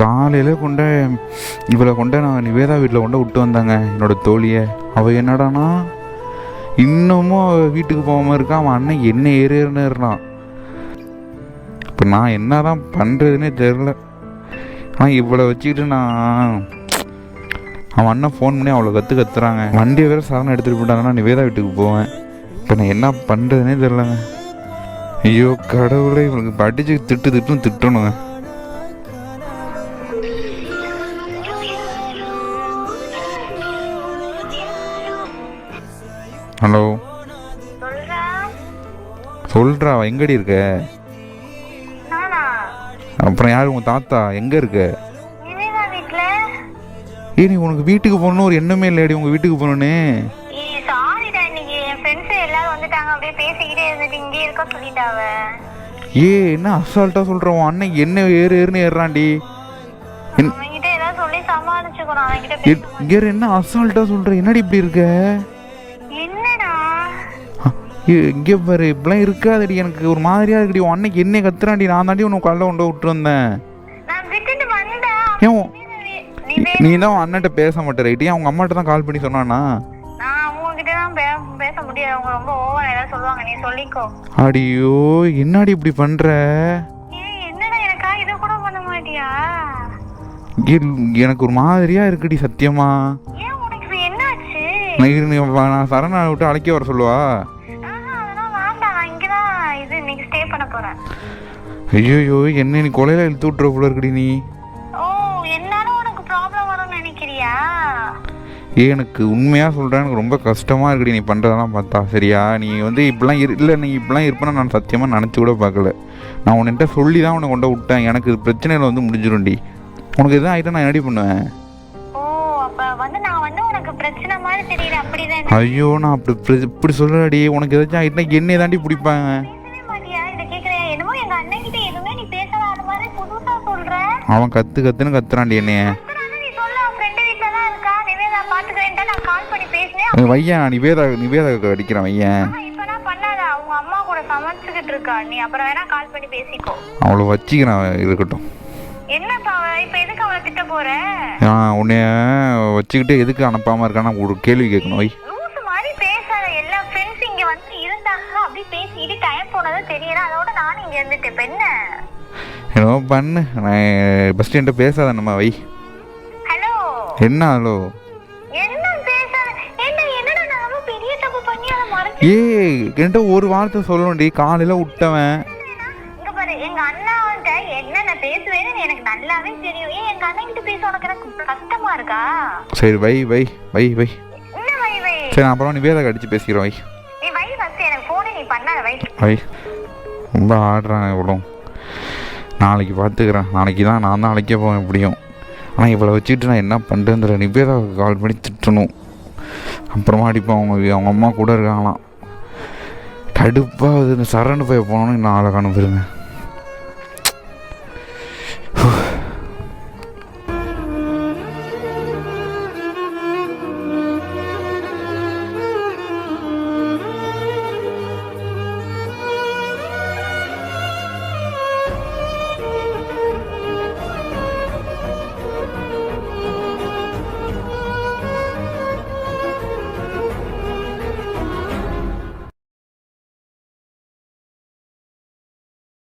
காலையில் கொண்ட இவளை கொண்ட நான் நிவேதா வீட்டில் கொண்ட விட்டு வந்தாங்க என்னோட தோழியை. அவள் என்னடானா இன்னமும் அவள் வீட்டுக்கு போகாமல் இருக்கான் அவன் அண்ணன் என்ன ஏறுன்னு இருந்தான். இப்போ நான் என்ன தான் பண்ணுறதுனே தெரில ஆனால் இவளை வச்சுக்கிட்டு நான் அவன் அண்ணன் ஃபோன் பண்ணி அவளை கற்று கத்துறாங்க. வண்டியை வேறு சரணம் எடுத்துகிட்டு போயிட்டாங்கன்னா நிவேதா வீட்டுக்கு போவேன். இப்போ நான் என்ன பண்ணுறதுனே தெரிலங்க ஐயோ கடவுளே இவனுக்கு படிச்சு திட்டு திட்டுன்னு திட்டணுங்க. ஹலோ. சொல்றா. எங்கடி இருக்க? அப்புறம் யார் உங்க தாத்தா? எங்க இருக்க? ஏ நீ உனக்கு வீட்டுக்கு போகணும்னு ஒரு எண்ணமே இல்லையாடி உங்க வீட்டுக்கு சொல்லிட்டாவ ஏ என்ன அசால்ட்டா சொல்ற? உன் அண்ணன் என்ன ஏறு ஏறுன்னு ஏறுறான்டி. என்ன அசால்ட்டா சொல்ற? என்னடி இப்படி இருக்க? இங்க பாரு இப்படிலாம் இருக்காதடி எனக்கு ஒரு மாதிரியா இருக்குடி. உன் அன்னைக்கு என்ன கத்துறான்டி. நான் தாண்டி உனக்கு கல்ல கொண்டு விட்டு வந்தேன். ஏன் நீ தான் உன் அண்ணன்ட்ட பேச மாட்டே ரைட்டு? ஏன் உங்க அம்மாட்ட தான் கால் பண்ணி சொன்னானா? அடியோ என்னடி இப்படி பண்ற? எனக்கு ஒரு மாதிரியா இருக்குடி சத்தியமா? நான் சரணா விட்டு அழைக்க வர சொல்லுவா? ஐயோ என்ன நீ கொலையில இழுத்து விட்டுற போல இருக்குடி நீ. எனக்கு உண்மையா சொல்றேன் எனக்கு ரொம்ப கஷ்டமா இருக்குடி நீ பண்றதெல்லாம் பார்த்தா சரியா? நீ வந்து இப்படிலாம் இரு இல்லை நீ இப்படிலாம் இருப்பேன்னு நான் சத்தியமா நினச்சி கூட பார்க்கல. நான் உன்கிட்ட சொல்லி தான் உன்னை கொண்டு விட்டேன். எனக்கு இது பிரச்சனையில வந்து முடிஞ்சிரும்டி. உனக்கு எதுவும் ஆகிட்டா நான் என்னடி பண்ணுவேன். ஐயோ நான் அப்படி இப்படி- சொல்லடி உனக்கு ஏதாச்சும் ஆகிட்டா என்னை தாண்டி பிடிப்பாங்க. அவன் கத்து கத்துன்னு கத்துறான்டி என்னைய. இருக்கா? நிவேதா நிவேதா அடிக்கிறான் வையன். அவளை வச்சிக்கிறான் இருக்கட்டும். இப்ப எதுக்கு அவளை திட்ட போற? நான் உன்னைய வச்சுக்கிட்டு எதுக்கு அனுப்பாமல் இருக்கான்னு ஒரு கேள்வி கேட்கணும் லூசு மாதிரி பேசாத எல்லா ஃப்ரெண்ட்ஸ் இங்க வந்து இருந்தாங்க அப்படி பேசிட்டு டைம் போனது தெரியல அதோட நானும் இங்க இருந்துட்டேன். இப்ப என்ன? பண்ணு நான் ஃபஸ்ட்டு என்கிட்ட பேசாத நம்ம வை. ஹலோ என்ன ஹலோ என்ன பேசாத? என்ன என்னடா நான் ரொம்ப பெரிய தப்பு பண்ணி அதை மறைச்சு ஏய் என்கிட்ட ஒரு வார்த்தை சொல்லணும்டி காலையில் விட்டவன் அண்ணாவன்ட்ட என்ன நான் பேசுவேன்னு எனக்கு நல்லாவே தெரியும். ஏன் எங்க அண்ணன் கிட்ட பேச உனக்கு எனக்கு கஷ்டமா இருக்கா? சரி வை வை வை வை. என்ன வை வை? சரி நான் அப்புறம் நீ வேலை அடிச்சு பேசிக்கிறேன் வை. நீ வை ஃபர்ஸ்ட் எனக்கு போனே நீ பண்ணாத வை. வை. ரொம்ப ஆடுறான் இவ்வளோ நாளைக்கு பார்த்துக்கிறேன். நாளைக்கு தான் நான் தான் அழைக்க போவேன் எப்படியும். ஆனால் இவளை வச்சுக்கிட்டு நான் என்ன பண்ணுறேன்ற நிபேதாவுக்கு கால் பண்ணி திட்டணும். அப்புறமா அடிப்போம் அவங்க அவங்க அம்மா கூட இருக்காங்களாம். கடுப்பாக சரணு போய் போனோன்னு காணும் பாருங்க.